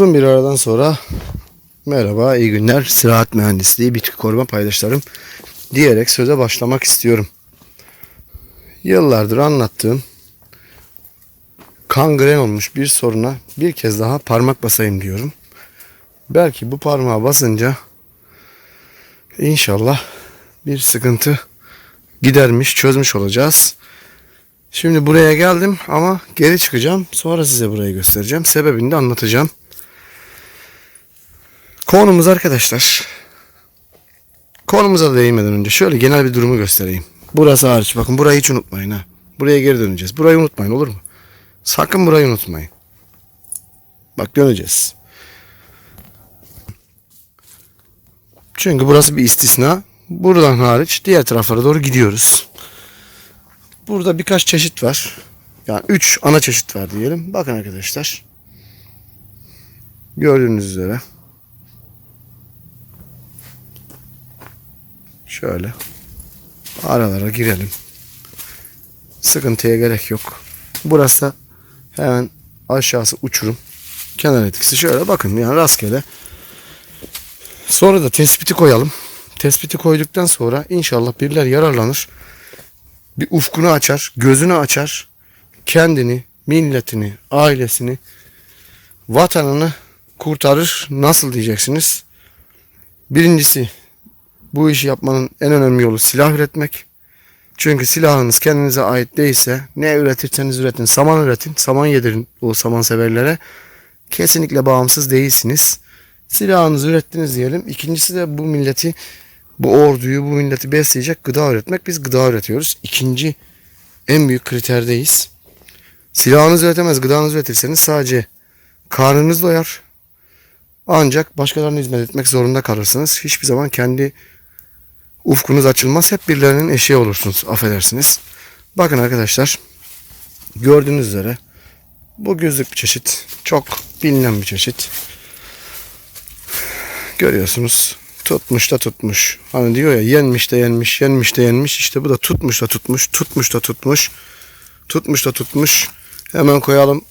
Uzun bir aradan sonra merhaba, iyi günler. Ziraat mühendisliği, bitki koruma paydaşlarım diyerek söze başlamak istiyorum. Yıllardır anlattığım kangren olmuş bir soruna bir kez daha parmak basayım diyorum. Belki bu parmağa basınca inşallah bir sıkıntı gidermiş, çözmüş olacağız. Şimdi buraya geldim ama geri çıkacağım. Sonra size burayı göstereceğim. Sebebini de anlatacağım. Konumuz arkadaşlar. Konumuza da değinmeden önce şöyle genel bir durumu göstereyim. Burası hariç. Bakın burayı hiç unutmayın ha. Buraya geri döneceğiz. Burayı unutmayın olur mu? Sakın burayı unutmayın. Bak döneceğiz. Çünkü burası bir istisna. Buradan hariç diğer taraflara doğru gidiyoruz. Burada birkaç çeşit var. Yani 3 ana çeşit var diyelim. Bakın arkadaşlar. Gördüğünüz üzere. Şöyle. Aralara girelim. Sıkıntıya gerek yok. Burası hemen aşağısı uçurum. Kenar etkisi şöyle bakın yani rastgele. Sonra da tespiti koyalım. Tespiti koyduktan sonra inşallah biriler yararlanır bir ufkunu açar, gözünü açar, kendini, milletini, ailesini, vatanını kurtarır. Nasıl diyeceksiniz? Birincisi bu işi yapmanın en önemli yolu silah üretmek. Çünkü silahınız kendinize ait değilse ne üretirseniz üretin, saman üretin, saman yedirin o saman severlere. Kesinlikle bağımsız değilsiniz. Silahınızı ürettiniz diyelim. İkincisi de bu milleti bu orduyu, bu milleti besleyecek gıda üretmek. Biz gıda üretiyoruz. İkinci en büyük kriterdeyiz. Silahınızı üretemez, gıdanızı üretirseniz sadece karnınız doyar. Ancak başkalarına hizmet etmek zorunda kalırsınız. Hiçbir zaman kendi ufkunuz açılmaz. Hep birilerinin eşeği olursunuz. Affedersiniz. Bakın arkadaşlar. Gördüğünüz üzere bu gözlük bir çeşit. Çok bilinen bir çeşit. Görüyorsunuz tutmuş da tutmuş. Hani diyor ya yenmiş de yenmiş, yenmiş de yenmiş. İşte bu da tutmuş da tutmuş, tutmuş da tutmuş. Tutmuş da tutmuş. Hemen koyalım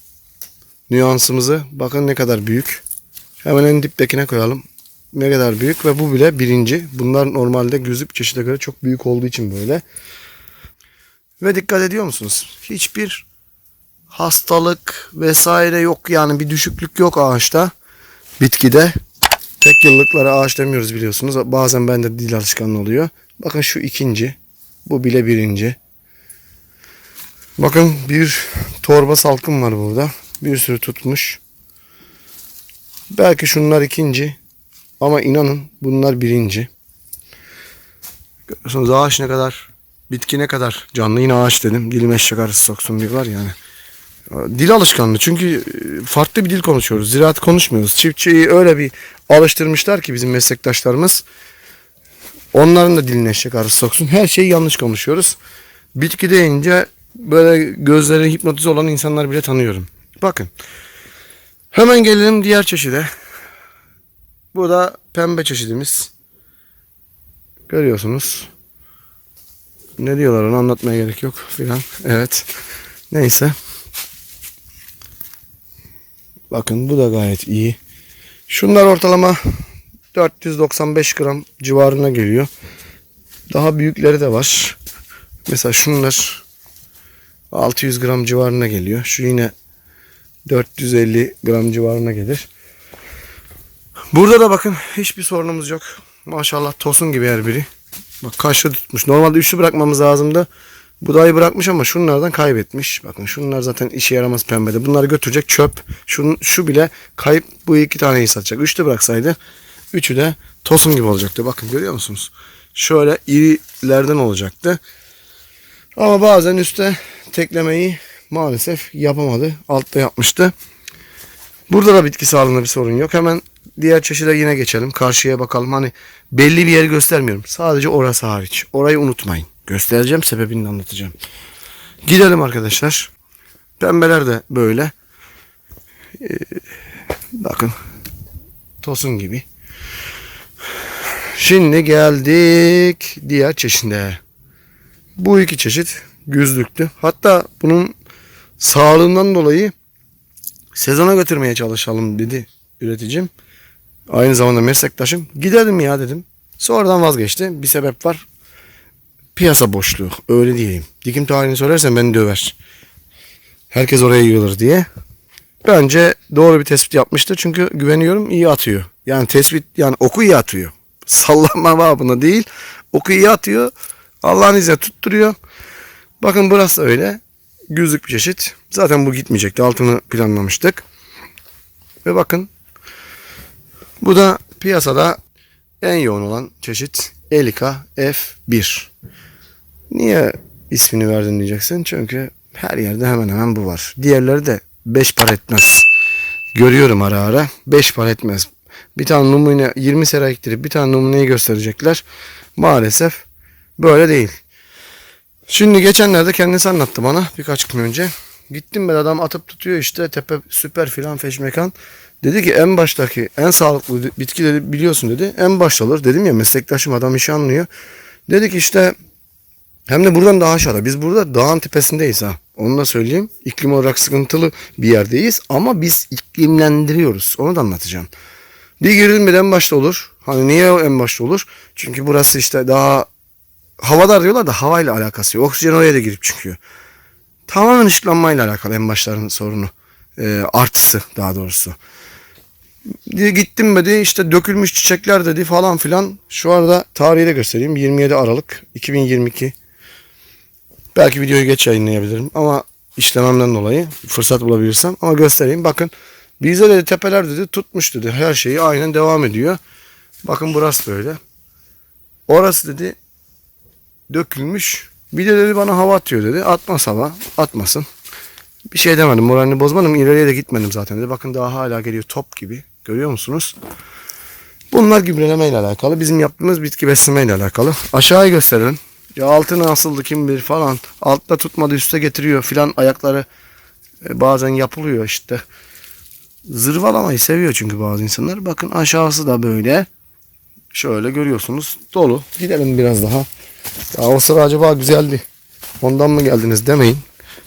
nüansımızı. Bakın ne kadar büyük. Hemen en diptekine koyalım. Ne kadar büyük ve bu bile birinci. Bunlar normalde gözlük çeşide göre çok büyük olduğu için böyle. Ve dikkat ediyor musunuz? Hiçbir hastalık vesaire yok yani bir düşüklük yok ağaçta. Bitkide. Tek yıllıklara ağaç demiyoruz biliyorsunuz. Bazen bende dil alışkanlığı oluyor. Bakın şu ikinci. Bu bile birinci. Bakın bir torba salkım var burada. Bir sürü tutmuş. Belki şunlar ikinci. Ama inanın bunlar birinci. Görüyorsunuz ağaç ne kadar, bitki ne kadar canlı. Yine ağaç dedim. Dilim eşek arası soksun diyorlar yani. Dil alışkanlığı çünkü farklı bir dil konuşuyoruz. Ziraat konuşmuyoruz. Çiftçiyi öyle bir alıştırmışlar ki bizim meslektaşlarımız. Onların da diline eşek soksun. Her şeyi yanlış konuşuyoruz. Bitki deyince böyle gözleri hipnotize olan insanlar bile tanıyorum. Bakın. Hemen gelelim diğer çeşide. Bu da pembe çeşidimiz. Görüyorsunuz. Ne diyorlar onu anlatmaya gerek yok filan. Evet. Neyse. Bakın bu da gayet iyi. Şunlar ortalama 495 gram civarına geliyor. Daha büyükleri de var. Mesela şunlar 600 gram civarına geliyor. Şu yine 450 gram civarına gelir. Burada da bakın hiçbir sorunumuz yok. Maşallah tosun gibi her biri. Bak kaşlı tutmuş. Normalde üçlü bırakmamız lazımdı. Budayı bırakmış ama şunlardan kaybetmiş. Bakın şunlar zaten işe yaramaz pembede. Bunları götürecek çöp. Şu, şu bile kayıp bu iki taneyi satacak. Üçlü bıraksaydı üçü de tosun gibi olacaktı. Bakın görüyor musunuz? Şöyle irilerden olacaktı. Ama bazen üstte teklemeyi maalesef yapamadı. Altta yapmıştı. Burada da bitki sağlığında bir sorun yok. Hemen diğer çeşide yine geçelim. Karşıya bakalım. Hani belli bir yeri göstermiyorum. Sadece orası hariç. Orayı unutmayın. Göstereceğim sebebini anlatacağım. Gidelim arkadaşlar. Pembeler de böyle. Ee, bakın. Tosun gibi. Şimdi geldik diğer çeşide. Bu iki çeşit güzlüktü. Hatta bunun sağlığından dolayı sezona götürmeye çalışalım dedi üreticim. Aynı zamanda meslektaşım. Gidelim ya dedim. Sonradan vazgeçti. Bir sebep var. Piyasa boşluğu. Öyle diyeyim. Dikim tarihini söylersen beni döver. Herkes oraya yığılır diye. Bence doğru bir tespit yapmıştır. Çünkü güveniyorum iyi atıyor. Yani tespit yani oku iyi atıyor. Sallanma babına değil. Oku iyi atıyor. Allah'ın izniyle tutturuyor. Bakın burası öyle. Güzlük bir çeşit. Zaten bu gitmeyecekti. Altını planlamıştık. Ve bakın bu da piyasada en yoğun olan çeşit Elika F1. Niye ismini verdin diyeceksin. Çünkü her yerde hemen hemen bu var. Diğerleri de 5 para etmez. Görüyorum ara ara 5 para etmez. Bir tane numune 20 sera ektirip bir tane numuneyi gösterecekler. Maalesef böyle değil. Şimdi geçenlerde kendisi anlattı bana birkaç gün önce. Gittim ben adam atıp tutuyor işte tepe süper filan feşmekan. Dedi ki en baştaki en sağlıklı bitki dedi biliyorsun dedi. En başta olur. Dedim ya meslektaşım adam işi anlıyor. Dedi ki işte hem de buradan daha aşağıda. Biz burada dağın tepesindeyiz ha. Onu da söyleyeyim. İklim olarak sıkıntılı bir yerdeyiz ama biz iklimlendiriyoruz. Onu da anlatacağım. Bir girdim bir en başta olur. Hani niye en başta olur? Çünkü burası işte daha havadar diyorlar da havayla alakası yok. Oksijen oraya da girip çıkıyor. Tamamen ışıklanmayla alakalı en başların sorunu. Ee, artısı daha doğrusu. Gittim dedi işte dökülmüş çiçekler dedi falan filan. Şu arada tarihi de göstereyim. 27 Aralık 2022. Belki videoyu geç yayınlayabilirim ama işlememden dolayı fırsat bulabilirsem ama göstereyim. Bakın bizde dedi tepeler dedi tutmuş dedi. Her şeyi aynen devam ediyor. Bakın burası böyle. Orası dedi dökülmüş. Bir de dedi bana hava atıyor dedi. Atmaz hava. Atmasın. Bir şey demedim. Moralini bozmadım. İleriye de gitmedim zaten dedi. Bakın daha hala geliyor top gibi. Görüyor musunuz? Bunlar gübreleme ile alakalı. Bizim yaptığımız bitki besleme ile alakalı. Aşağıyı gösterelim. Ya altı nasıldı kim bilir falan. Altta tutmadı üste getiriyor filan ayakları e, bazen yapılıyor işte. Zırvalamayı seviyor çünkü bazı insanlar. Bakın aşağısı da böyle. Şöyle görüyorsunuz. Dolu. Gidelim biraz daha. Ya o sıra acaba güzeldi. Ondan mı geldiniz demeyin.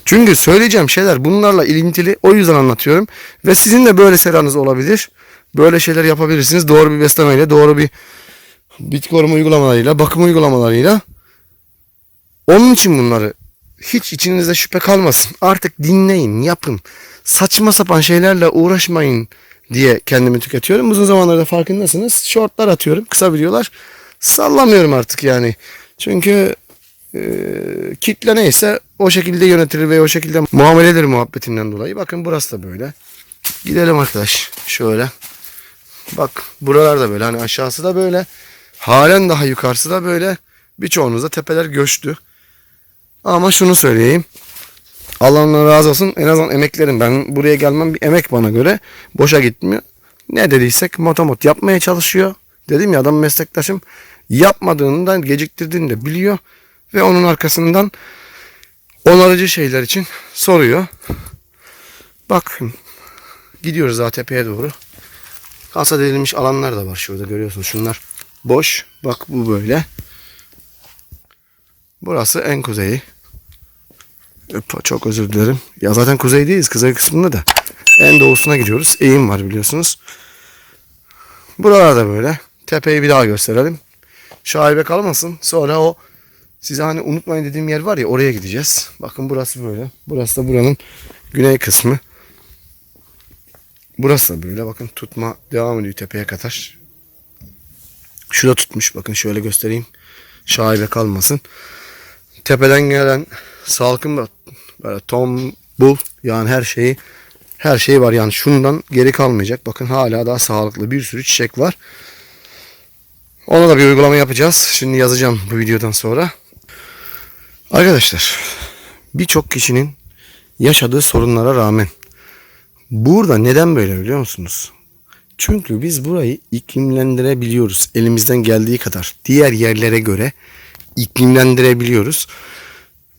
Çünkü söyleyeceğim şeyler bunlarla ilintili. O yüzden anlatıyorum. Ve sizin de böyle seranız olabilir. Böyle şeyler yapabilirsiniz. Doğru bir beslemeyle, doğru bir bitki koruma uygulamalarıyla, bakım uygulamalarıyla. Onun için bunları hiç içinizde şüphe kalmasın. Artık dinleyin, yapın. Saçma sapan şeylerle uğraşmayın diye kendimi tüketiyorum. Uzun zamanlarda farkındasınız. Shortlar atıyorum, kısa videolar. Sallamıyorum artık yani. Çünkü e, kitle neyse o şekilde yönetilir ve o şekilde muamele edilir muhabbetinden dolayı. Bakın burası da böyle. Gidelim arkadaş. Şöyle. Bak buralar da böyle. Hani aşağısı da böyle. Halen daha yukarısı da böyle. Birçoğunuzda tepeler göçtü. Ama şunu söyleyeyim. Allah'ın razı olsun. En azından emeklerim. Ben buraya gelmem bir emek bana göre. Boşa gitmiyor. Ne dediysek motomot yapmaya çalışıyor. Dedim ya adam meslektaşım. Yapmadığından geciktirdiğini de biliyor. Ve onun arkasından onarıcı şeyler için soruyor. Bakın. Gidiyoruz daha tepeye doğru. Hasat edilmiş alanlar da var şurada görüyorsunuz. Şunlar boş. Bak bu böyle. Burası en kuzeyi. Çok özür dilerim. Ya zaten kuzeydeyiz. Kuzey kısmında da. En doğusuna gidiyoruz. Eğim var biliyorsunuz. Buralar da böyle. Tepeyi bir daha gösterelim. Şaibe kalmasın. Sonra o size hani unutmayın dediğim yer var ya oraya gideceğiz. Bakın burası böyle. Burası da buranın güney kısmı. Burası da böyle. Bakın tutma devam ediyor tepeye kadar. Şurada tutmuş. Bakın şöyle göstereyim. Şaibe kalmasın. Tepeden gelen salkım da böyle tom, bul yani her şeyi her şey var yani şundan geri kalmayacak. Bakın hala daha sağlıklı bir sürü çiçek var. Ona da bir uygulama yapacağız. Şimdi yazacağım bu videodan sonra. Arkadaşlar birçok kişinin yaşadığı sorunlara rağmen burada neden böyle biliyor musunuz? Çünkü biz burayı iklimlendirebiliyoruz elimizden geldiği kadar. Diğer yerlere göre iklimlendirebiliyoruz.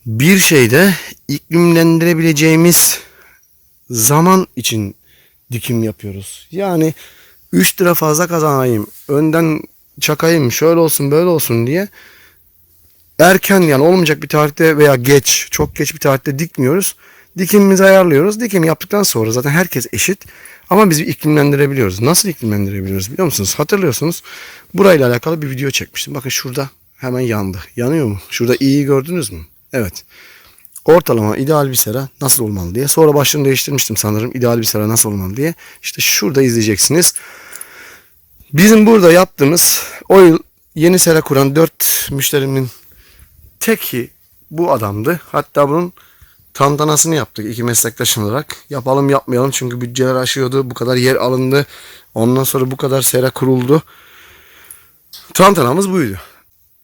Bir şeyde iklimlendirebileceğimiz zaman için dikim yapıyoruz. Yani 3 lira fazla kazanayım, önden çakayım, şöyle olsun böyle olsun diye erken yani olmayacak bir tarihte veya geç, çok geç bir tarihte dikmiyoruz. Dikimimizi ayarlıyoruz. Dikim yaptıktan sonra zaten herkes eşit. Ama biz iklimlendirebiliyoruz. Nasıl iklimlendirebiliyoruz biliyor musunuz? Hatırlıyorsunuz. Burayla alakalı bir video çekmiştim. Bakın şurada hemen yandı. Yanıyor mu? Şurada iyi gördünüz mü? Evet. Ortalama ideal bir sera nasıl olmalı diye. Sonra başlığını değiştirmiştim sanırım. İdeal bir sera nasıl olmalı diye. İşte şurada izleyeceksiniz. Bizim burada yaptığımız o yıl yeni sera kuran 4 müşterimin teki bu adamdı. Hatta bunun tantanasını yaptık iki meslektaşım olarak. Yapalım yapmayalım çünkü bütçeler aşıyordu. Bu kadar yer alındı. Ondan sonra bu kadar sera kuruldu. Tantanamız buydu.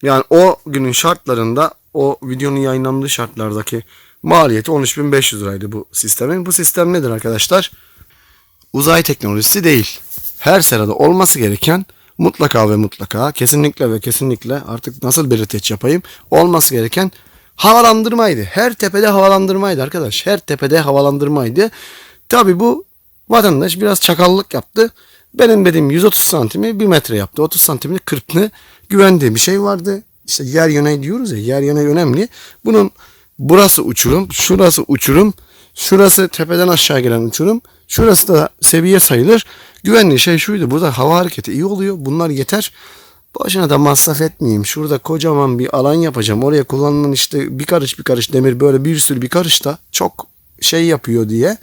Yani o günün şartlarında o videonun yayınlandığı şartlardaki maliyeti 13.500 liraydı bu sistemin. Bu sistem nedir arkadaşlar? Uzay teknolojisi değil. Her serada olması gereken mutlaka ve mutlaka kesinlikle ve kesinlikle artık nasıl bir reteç yapayım olması gereken havalandırmaydı. Her tepede havalandırmaydı arkadaş. Her tepede havalandırmaydı. Tabi bu vatandaş biraz çakallık yaptı. Benim dediğim 130 santimi 1 metre yaptı. 30 santimini 40'ını güvendiği bir şey vardı. İşte yer yöneyi diyoruz ya yer yöneyi önemli. Bunun burası uçurum, şurası uçurum, şurası tepeden aşağı gelen uçurum, şurası da seviye sayılır. Güvenli şey şuydu burada hava hareketi iyi oluyor bunlar yeter. Boşuna da masraf etmeyeyim. Şurada kocaman bir alan yapacağım. Oraya kullanılan işte bir karış bir karış demir böyle bir sürü bir karış da çok şey yapıyor diye.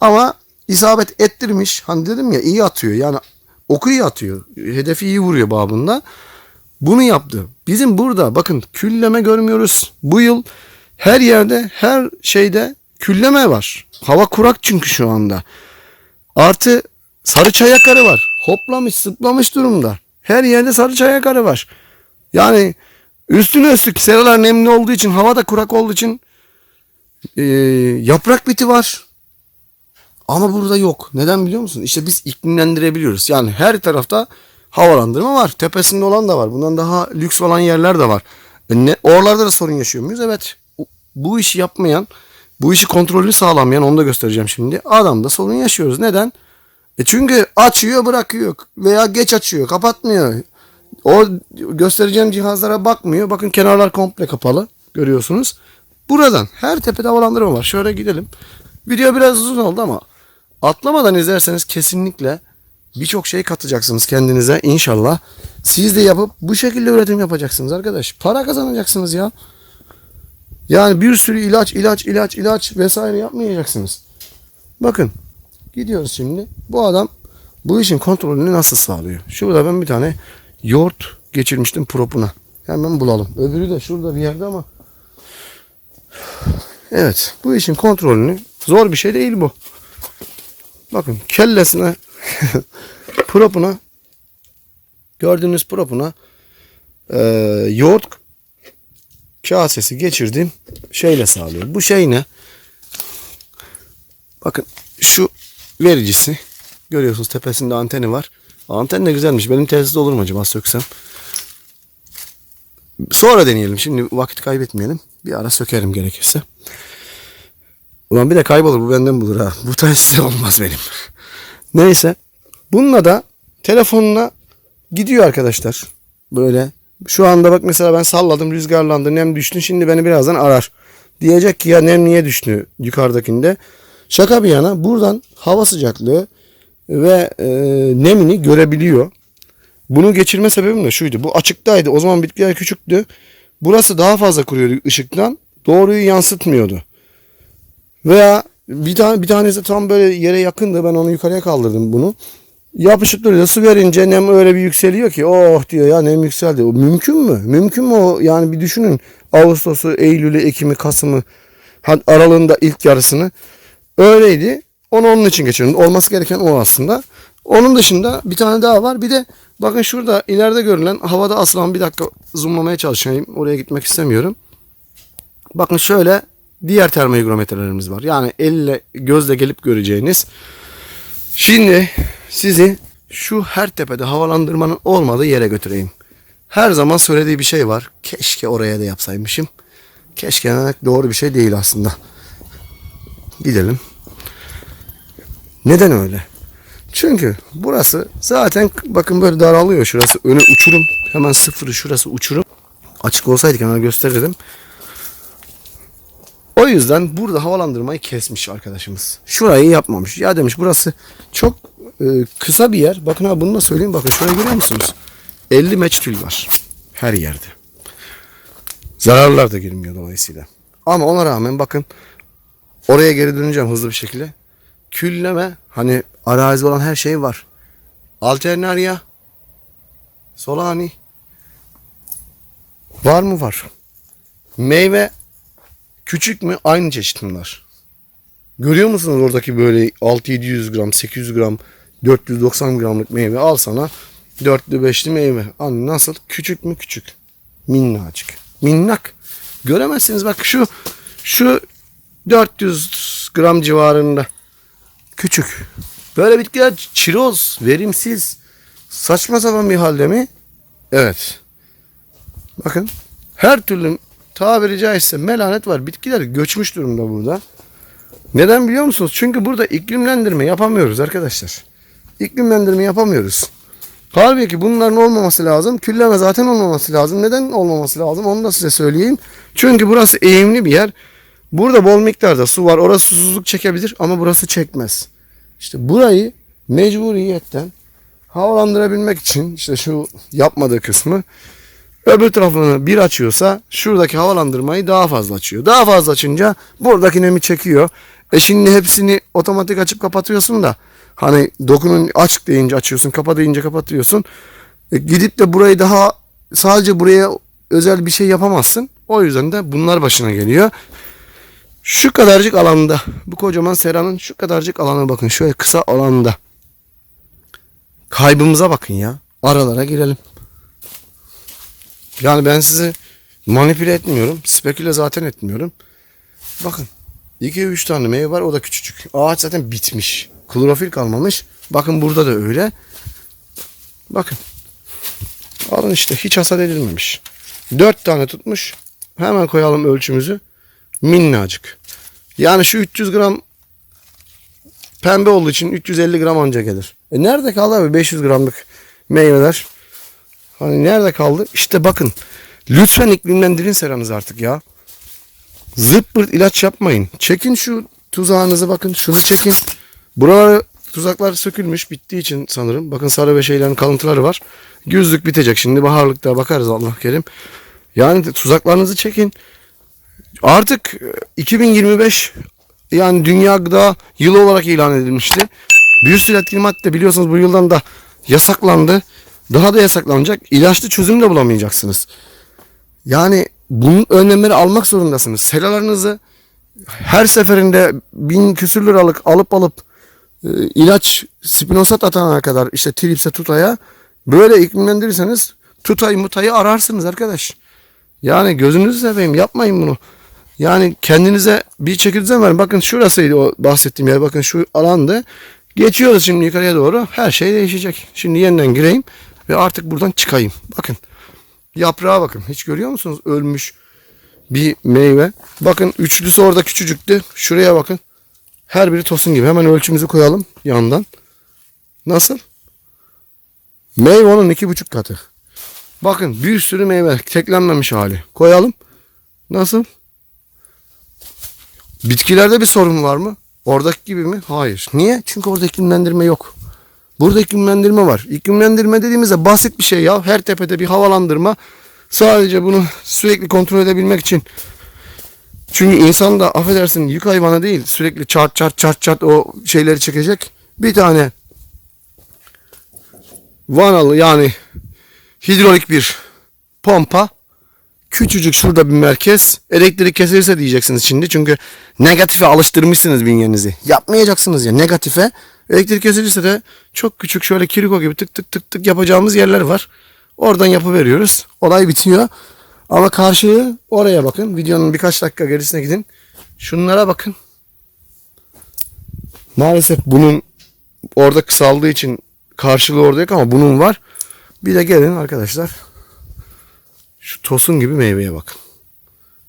Ama isabet ettirmiş. Hani dedim ya iyi atıyor. Yani oku iyi atıyor. Hedefi iyi vuruyor babında. Bunu yaptı. Bizim burada bakın külleme görmüyoruz. Bu yıl her yerde her şeyde külleme var. Hava kurak çünkü şu anda. Artı sarı çayak karı var. Hoplamış zıplamış durumda. Her yerde sarı çayak karı var. Yani üstüne üstlük seralar nemli olduğu için hava da kurak olduğu için e, yaprak biti var. Ama burada yok. Neden biliyor musun? İşte biz iklimlendirebiliyoruz. Yani her tarafta havalandırma var. Tepesinde olan da var. Bundan daha lüks olan yerler de var. E ne, oralarda da sorun yaşıyor muyuz? Evet. Bu işi yapmayan, bu işi kontrolünü sağlamayan onu da göstereceğim şimdi. Adamda sorun yaşıyoruz. Neden? E çünkü açıyor bırakıyor veya geç açıyor kapatmıyor. O göstereceğim cihazlara bakmıyor. Bakın kenarlar komple kapalı görüyorsunuz. Buradan her tepede havalandırma var. Şöyle gidelim. Video biraz uzun oldu ama atlamadan izlerseniz kesinlikle birçok şey katacaksınız kendinize inşallah. Siz de yapıp bu şekilde üretim yapacaksınız arkadaş. Para kazanacaksınız ya. Yani bir sürü ilaç, ilaç, ilaç, ilaç vesaire yapmayacaksınız. Bakın gidiyoruz şimdi. Bu adam bu işin kontrolünü nasıl sağlıyor? Şurada ben bir tane yoğurt geçirmiştim propuna. Hemen bulalım. Öbürü de şurada bir yerde ama Evet bu işin kontrolünü zor bir şey değil bu. Bakın kellesine propuna gördüğünüz propuna e, yoğurt kasesi geçirdim şeyle sağlıyor. Bu şey ne? Bakın şu vericisi görüyorsunuz tepesinde anteni var. Anten de güzelmiş. Benim telsizde olur mu acaba söksem? Sonra deneyelim. Şimdi vakit kaybetmeyelim. Bir ara sökerim gerekirse. Ulan bir de kaybolur bu benden bulur ha. Bu telsiz olmaz benim. Neyse. Bununla da telefonuna gidiyor arkadaşlar. Böyle. Şu anda bak mesela ben salladım rüzgarlandı nem düştü. Şimdi beni birazdan arar. Diyecek ki ya nem niye düştü yukarıdakinde. Şaka bir yana buradan hava sıcaklığı ve e, nemini görebiliyor. Bunu geçirme sebebim de şuydu. Bu açıktaydı. O zaman bitkiler küçüktü. Burası daha fazla kuruyordu ışıktan. Doğruyu yansıtmıyordu. Veya bir tane bir tanesi tam böyle yere yakındı. Ben onu yukarıya kaldırdım bunu. Yapışık duruyor. Su verince nem öyle bir yükseliyor ki oh diyor ya nem yükseldi. O mümkün mü? Mümkün mü o? Yani bir düşünün. Ağustos'u, Eylül'ü, Ekim'i, Kasım'ı aralığında ilk yarısını öyleydi. Onu onun için geçirdim. Olması gereken o aslında. Onun dışında bir tane daha var. Bir de bakın şurada ileride görülen havada asılan bir dakika zoomlamaya çalışayım. Oraya gitmek istemiyorum. Bakın şöyle diğer termohigrometrelerimiz var. Yani elle gözle gelip göreceğiniz. Şimdi sizi şu her tepede havalandırmanın olmadığı yere götüreyim. Her zaman söylediği bir şey var. Keşke oraya da yapsaymışım. Keşke doğru bir şey değil aslında. Gidelim. Neden öyle? Çünkü burası zaten bakın böyle daralıyor şurası. Önü uçurum. Hemen sıfırı şurası uçurum. Açık olsaydı kenara gösterirdim. O yüzden burada havalandırmayı kesmiş arkadaşımız. Şurayı yapmamış. Ya demiş burası çok e, kısa bir yer. Bakın abi bunu da söyleyeyim. Bakın şuraya görüyor musunuz? 50 meç tül var. Her yerde. Zararlar da girmiyor dolayısıyla. Ama ona rağmen bakın oraya geri döneceğim hızlı bir şekilde. Külleme hani arazi olan her şey var. Alternaria Solani var mı var. Meyve küçük mü aynı çeşit bunlar. Görüyor musunuz oradaki böyle 6-700 gram, 800 gram, 490 gramlık meyve al sana. Dörtlü beşli meyve. Hani nasıl? Küçük mü küçük. Minnacık. Minnak. Göremezsiniz bak şu şu 400 gram civarında. Küçük. Böyle bitkiler çiroz, verimsiz, saçma sapan bir halde mi? Evet. Bakın her türlü tabiri caizse melanet var. Bitkiler göçmüş durumda burada. Neden biliyor musunuz? Çünkü burada iklimlendirme yapamıyoruz arkadaşlar. İklimlendirme yapamıyoruz. Halbuki bunların olmaması lazım. Külleme zaten olmaması lazım. Neden olmaması lazım? Onu da size söyleyeyim. Çünkü burası eğimli bir yer. Burada bol miktarda su var. Orası susuzluk çekebilir ama burası çekmez. İşte burayı mecburiyetten havalandırabilmek için işte şu yapmadığı kısmı öbür tarafını bir açıyorsa şuradaki havalandırmayı daha fazla açıyor. Daha fazla açınca buradaki nemi çekiyor. E şimdi hepsini otomatik açıp kapatıyorsun da hani dokunun aç deyince açıyorsun, kapa deyince kapatıyorsun. E gidip de burayı daha sadece buraya özel bir şey yapamazsın. O yüzden de bunlar başına geliyor. Şu kadarcık alanda, bu kocaman seranın şu kadarcık alana bakın. Şöyle kısa alanda. Kaybımıza bakın ya. Aralara girelim. Yani ben sizi manipüle etmiyorum. Speküle zaten etmiyorum. Bakın. 2-3 tane meyve var o da küçücük. Ağaç zaten bitmiş. Klorofil kalmamış. Bakın burada da öyle. Bakın. Alın işte hiç hasat edilmemiş. 4 tane tutmuş. Hemen koyalım ölçümüzü. Minnacık. Yani şu 300 gram pembe olduğu için 350 gram anca gelir. E nerede kaldı abi 500 gramlık meyveler? Hani nerede kaldı? İşte bakın. Lütfen iklimlendirin seranızı artık ya. Zırt pırt ilaç yapmayın. Çekin şu tuzağınızı bakın. Şunu çekin. Buralara tuzaklar sökülmüş. Bittiği için sanırım. Bakın sarı ve şeylerin kalıntıları var. Güzlük bitecek. Şimdi baharlıkta bakarız Allah kerim. Yani tuzaklarınızı çekin. Artık e, 2025 yani Dünya Gıda Yılı olarak ilan edilmişti. Bir sürü etkili madde biliyorsunuz bu yıldan da yasaklandı. Daha da yasaklanacak. İlaçlı çözüm de bulamayacaksınız. Yani bunun önlemleri almak zorundasınız. Seralarınızı her seferinde bin küsür liralık alıp alıp e, ilaç spinosat atana kadar işte tripse tutaya böyle iklimlendirirseniz tutayı mutayı ararsınız arkadaş. Yani gözünüzü seveyim yapmayın bunu. Yani kendinize bir çekirdeği verin. Bakın şurasıydı o bahsettiğim yer. Bakın şu alandı. Geçiyoruz şimdi yukarıya doğru. Her şey değişecek. Şimdi yeniden gireyim ve artık buradan çıkayım. Bakın. Yaprağa bakın. Hiç görüyor musunuz? Ölmüş bir meyve. Bakın üçlüsü orada küçücüktü. Şuraya bakın. Her biri tosun gibi. Hemen ölçümüzü koyalım yandan. Nasıl? Meyve onun iki buçuk katı. Bakın bir sürü meyve. Teklenmemiş hali. Koyalım. Nasıl? Bitkilerde bir sorun var mı? Oradaki gibi mi? Hayır. Niye? Çünkü orada iklimlendirme yok. Burada iklimlendirme var. İklimlendirme dediğimizde basit bir şey ya. Her tepede bir havalandırma. Sadece bunu sürekli kontrol edebilmek için. Çünkü insan da affedersin yük hayvanı değil. Sürekli çart çart çart çart o şeyleri çekecek. Bir tane vanalı yani hidrolik bir pompa Küçücük şurada bir merkez. Elektrik kesilirse diyeceksiniz şimdi. Çünkü negatife alıştırmışsınız bünyenizi. Yapmayacaksınız ya negatife. Elektrik kesilirse de çok küçük şöyle kiriko gibi tık tık tık tık yapacağımız yerler var. Oradan yapıveriyoruz. Olay bitiyor. Ama karşılığı oraya bakın. Videonun birkaç dakika gerisine gidin. Şunlara bakın. Maalesef bunun orada kısaldığı için karşılığı orada yok ama bunun var. Bir de gelin arkadaşlar. Şu tosun gibi meyveye bakın.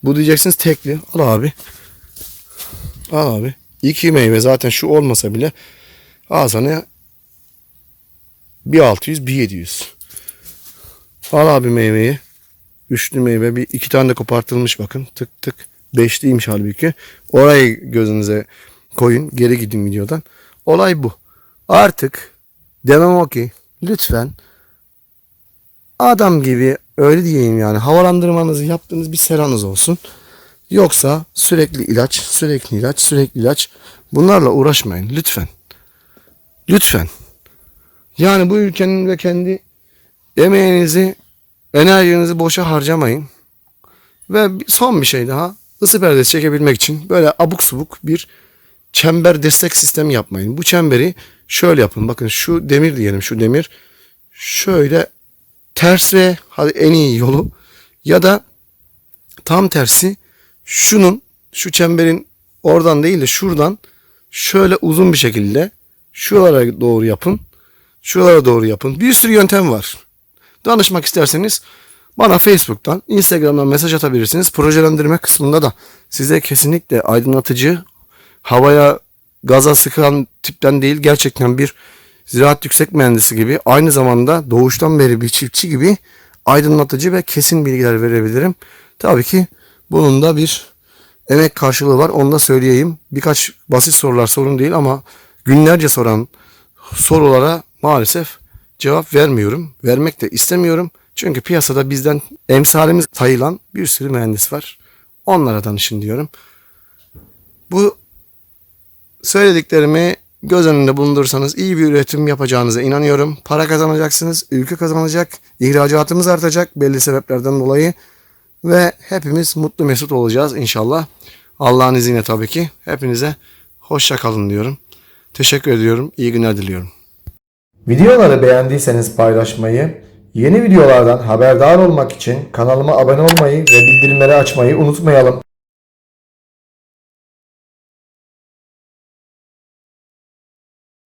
Bu diyeceksiniz tekli. Al abi. Al abi. İki meyve zaten şu olmasa bile al sana bir 600 bir 700. Al abi meyveyi. Üçlü meyve bir iki tane de kopartılmış bakın. Tık tık. Beşliymiş halbuki. Orayı gözünüze koyun. Geri gidin videodan. Olay bu. Artık demem o ki lütfen adam gibi öyle diyeyim yani havalandırmanızı yaptığınız bir seranız olsun. Yoksa sürekli ilaç, sürekli ilaç, sürekli ilaç. Bunlarla uğraşmayın lütfen. Lütfen. Yani bu ülkenin ve kendi emeğinizi, enerjinizi boşa harcamayın. Ve son bir şey daha. Isı perdesi çekebilmek için böyle abuk subuk bir çember destek sistemi yapmayın. Bu çemberi şöyle yapın. Bakın şu demir diyelim şu demir. Şöyle ters ve hadi en iyi yolu ya da tam tersi şunun şu çemberin oradan değil de şuradan şöyle uzun bir şekilde şuralara doğru yapın. Şuralara doğru yapın. Bir sürü yöntem var. Danışmak isterseniz bana Facebook'tan, Instagram'dan mesaj atabilirsiniz. Projelendirme kısmında da size kesinlikle aydınlatıcı, havaya gaza sıkan tipten değil gerçekten bir ziraat yüksek mühendisi gibi aynı zamanda doğuştan beri bir çiftçi gibi aydınlatıcı ve kesin bilgiler verebilirim. Tabii ki bunun da bir emek karşılığı var onu da söyleyeyim. Birkaç basit sorular sorun değil ama günlerce soran sorulara maalesef cevap vermiyorum. Vermek de istemiyorum. Çünkü piyasada bizden emsalimiz sayılan bir sürü mühendis var. Onlara danışın diyorum. Bu söylediklerimi göz önünde bulundursanız iyi bir üretim yapacağınıza inanıyorum. Para kazanacaksınız, ülke kazanacak, ihracatımız artacak belli sebeplerden dolayı ve hepimiz mutlu mesut olacağız inşallah. Allah'ın izniyle tabii ki. Hepinize hoşça kalın diyorum. Teşekkür ediyorum. İyi günler diliyorum. Videoları beğendiyseniz paylaşmayı, yeni videolardan haberdar olmak için kanalıma abone olmayı ve bildirimleri açmayı unutmayalım.